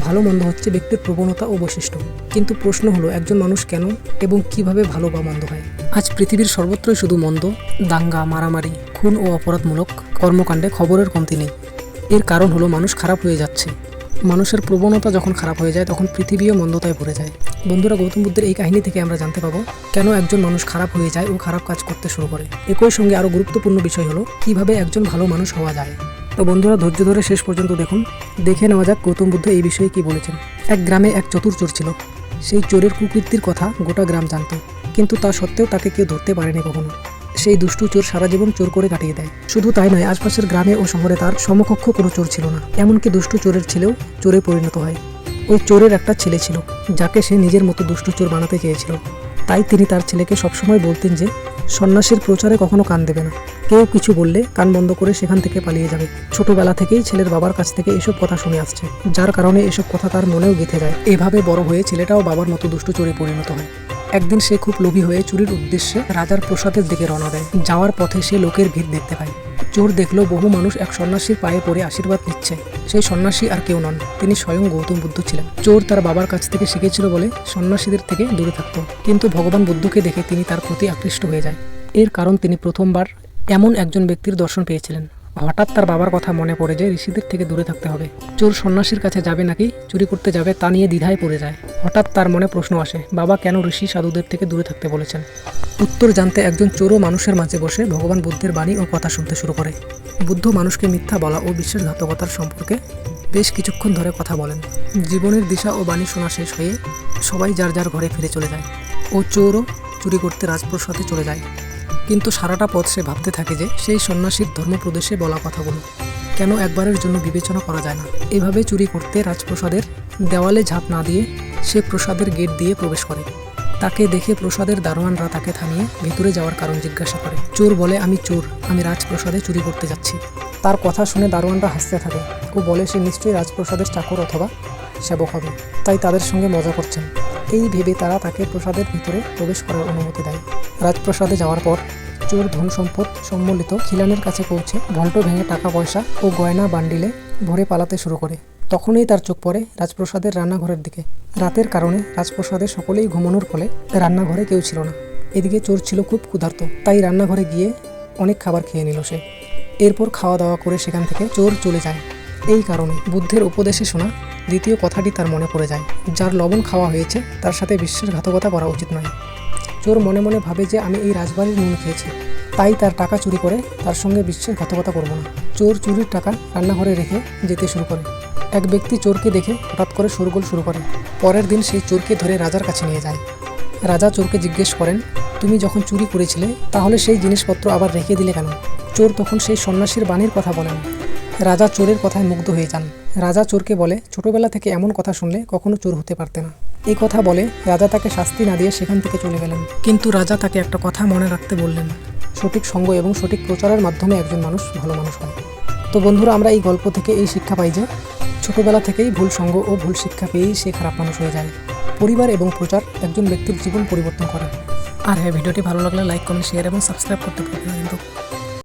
ভালো মন্দ হচ্ছে ব্যক্তির প্রবণতা ও বৈশিষ্ট্য। কিন্তু প্রশ্ন হলো, একজন মানুষ কেন এবং কীভাবে ভালো বা মন্দ হয়? আজ পৃথিবীর সর্বত্রই শুধু মন্দ, দাঙ্গা, মারামারি, খুন ও অপরাধমূলক কর্মকাণ্ডে খবরের কমতি নেই। এর কারণ হলো, মানুষ খারাপ হয়ে যাচ্ছে। মানুষের প্রবণতা যখন খারাপ হয়ে যায়, তখন পৃথিবীও মন্দতায় ভরে যায়। বন্ধুরা, গৌতম বুদ্ধের এই কাহিনী থেকে আমরা জানতে পাবো, কেন একজন মানুষ খারাপ হয়ে যায় ও খারাপ কাজ করতে শুরু করে। একই সঙ্গে আরও গুরুত্বপূর্ণ বিষয় হলো, কীভাবে একজন ভালো মানুষ হওয়া যায়। তো বন্ধুরা, ধৈর্য ধরে শেষ পর্যন্ত দেখুন। দেখে নেওয়া যাক গৌতম বুদ্ধ এই বিষয়ে কি বলেছেন। এক গ্রামে এক চতুর চোর ছিল। সেই চোরের কুকীর্তির কথা গোটা গ্রাম জানতো। কিন্তু তা সত্ত্বেও তাকে কেউ ধরতে পারেনি কখনো। সেই দুষ্টু চোর সারা জীবন চোর করে কাটিয়ে দেয়। শুধু তাই নয়, আশপাশের গ্রামে ও শহরে তার সমকক্ষ কোনো চোর ছিল না। এমনকি দুষ্টু চোরের ছেলেও চোরে পরিণত হয়। ওই চোরের একটা ছেলে ছিল, যাকে সে নিজের মতো দুষ্টু চোর বানাতে চেয়েছিল। তাই তিনি তার ছেলেকে সবসময় বলতেন যে, সন্ন্যাসীর প্রচারে কখনো কান দেবে না। কেউ কিছু বললে কান বন্ধ করে সেখান থেকে পালিয়ে যাবে। ছোটবেলা থেকেই ছেলের বাবার কাছ থেকে এসব কথা শুনে আসছে, যার কারণে এসব কথা তার মনেও গেঁথে যায়। এভাবে বড় হয়ে ছেলেটাও বাবার মতো দুষ্টু চোরে পরিণত হয়। একদিন সে খুব লোভী হয়ে চুরির উদ্দেশ্যে রাজার প্রসাদের দিকে রওনা দেয়। যাওয়ার পথে সে লোকের ভিড় দেখতে পায়। চোর দেখল বহু মানুষ এক সন্ন্যাসীর পায়ে পড়ে আশীর্বাদ নিচ্ছে। সেই সন্ন্যাসী আর কেউ নন, তিনি স্বয়ং গৌতম বুদ্ধ ছিলেন। চোর তার বাবার কাছ থেকে শিখেছিল বলে সন্ন্যাসীদের থেকে দূরে থাকত। কিন্তু ভগবান বুদ্ধকে দেখে তিনি তার প্রতি আকৃষ্ট হয়ে যায়। এর কারণ তিনি প্রথমবার এমন একজন ব্যক্তির দর্শন পেয়েছিলেন। হঠাৎ তার বাবার কথা মনে পড়ে যে ঋষিদের থেকে দূরে থাকতে হবে। চোর সন্ন্যাসীর কাছে যাবে নাকি? চুরি করতে যাবে তা নিয়ে দ্বিধায় পড়ে যায়। হঠাৎ তার মনে প্রশ্ন আসে, বাবা, কেন ঋষি সাধুদের থেকে দূরে থাকতে বলেছেন? উত্তর জানতে একজন চোরও মানুষের মাঝে বসে ভগবান বুদ্ধের বাণী ও কথা শুনতে শুরু করে। বুদ্ধ মানুষকে মিথ্যা বলা ও বিশ্বাসঘাতকতার সম্পর্কে বেশ কিছুক্ষণ ধরে কথা বলেন। জীবনের দিশা ও বাণী শোনা শেষ হয়ে সবাই যার যার ঘরে ফিরে চলে যায় ও চোরও চুরি করতে রাজপ্রসাদে চলে যায়। কিন্তু সারাটা পথ সে ভাবতে থাকে যে সেই সন্ন্যাসীর ধর্মপ্রদেশে বলা কথাগুলো। কেন একবারের জন্য বিবেচনা করা যায় না? এভাবে চুরি করতে রাজপ্রসাদের দেওয়ালে ঝাঁপ না দিয়ে সে প্রসাদের গেট দিয়ে প্রবেশ করে। তাকে দেখে প্রসাদের দারোয়ানরা তাকে থামিয়ে ভিতরে যাওয়ার কারণ জিজ্ঞাসা করে। চোর বলে, আমি চোর, আমি রাজপ্রসাদে চুরি করতে যাচ্ছি। তার কথা শুনে দারোয়ানরা হাসতে থাকে। ও বলে, সে নিশ্চয়ই রাজপ্রসাদের চাকর অথবা সেবক হবে। তাই তাদের সঙ্গে মজা করছেন। এই ভেবে তারা তাকে প্রসাদের ভিতরে প্রবেশ করার অনুমতি দেয়। রাজপ্রসাদে যাওয়ার পর চোর ধন সম্পদ সম্বলিত খিলানের কাছে পৌঁছে ভল্টো ভেঙে টাকা পয়সা ও গয়না বান্ডিলে ভরে পালাতে শুরু করে। তখনই তার চোখ পড়ে রাজপ্রসাদের রান্নাঘরের দিকে। রাতের কারণে রাজপ্রসাদে সকলেই ঘুমানোর ফলে রান্নাঘরে কেউ ছিল না। এদিকে চোর ছিল খুব ক্ষুধার্ত, তাই রান্নাঘরে গিয়ে অনেক খাবার খেয়ে নিল সে। এরপর খাওয়া দাওয়া করে সেখান থেকে চোর চলে যায়। এই কারণে বুদ্ধের উপদেশে শোনা দ্বিতীয় কথাটি তার মনে পড়ে যায়। যার লবণ খাওয়া হয়েছে, তার সাথে বিশ্বাসঘাতকতা করা উচিত নয়। চোর মনে মনে ভাবে যে আমি এই রাজবাড়ির নুন খেয়েছি। তাই তার টাকা চুরি করে তার সঙ্গে বিশ্বাসঘাতকতা করব না। চোর চুরির টাকা রান্নাঘরে রেখে যেতে শুরু করে। এক ব্যক্তি চোরকে দেখে হঠাৎ করে শোরগোল শুরু করে। পরের দিন সেই চোরকে ধরে রাজার কাছে নিয়ে যায়। রাজা চোরকে জিজ্ঞেস করেন, তুমি যখন চুরি করেছিলে, তাহলে সেই জিনিসপত্র আবার রেখে দিলে কেন? চোর তখন সেই সন্ন্যাসীর বাণীর কথা বলেন। রাজা চোরের কথায় মুগ্ধ হয়ে যান। রাজা চোরকে বলে, ছোটবেলা থেকে এমন কথা শুনলে কখনো চোর হতে পারতে না। এই কথা বলে রাজা তাকে শাস্তি না দিয়ে সেখান থেকে চলে গেলেন। কিন্তু রাজা তাকে একটা কথা মনে রাখতে বললেন, সঠিক সঙ্গ এবং সঠিক প্রচারের মাধ্যমে একজন মানুষ ভালো মানুষ হয়। তো বন্ধুরা, আমরা এই গল্প থেকে এই শিক্ষা পাই যে, ছোটবেলা থেকেই ভুল সঙ্গ ও ভুল শিক্ষা পেয়েই সে খারাপ মানুষ হয়ে যায়। পরিবার এবং প্রচার একজন ব্যক্তির জীবন পরিবর্তন করে। আর হ্যাঁ ভিডিওটি ভালো লাগলে লাইক, কমেন্ট শেয়ার এবং সাবস্ক্রাইব করতে পারবেন কিন্তু।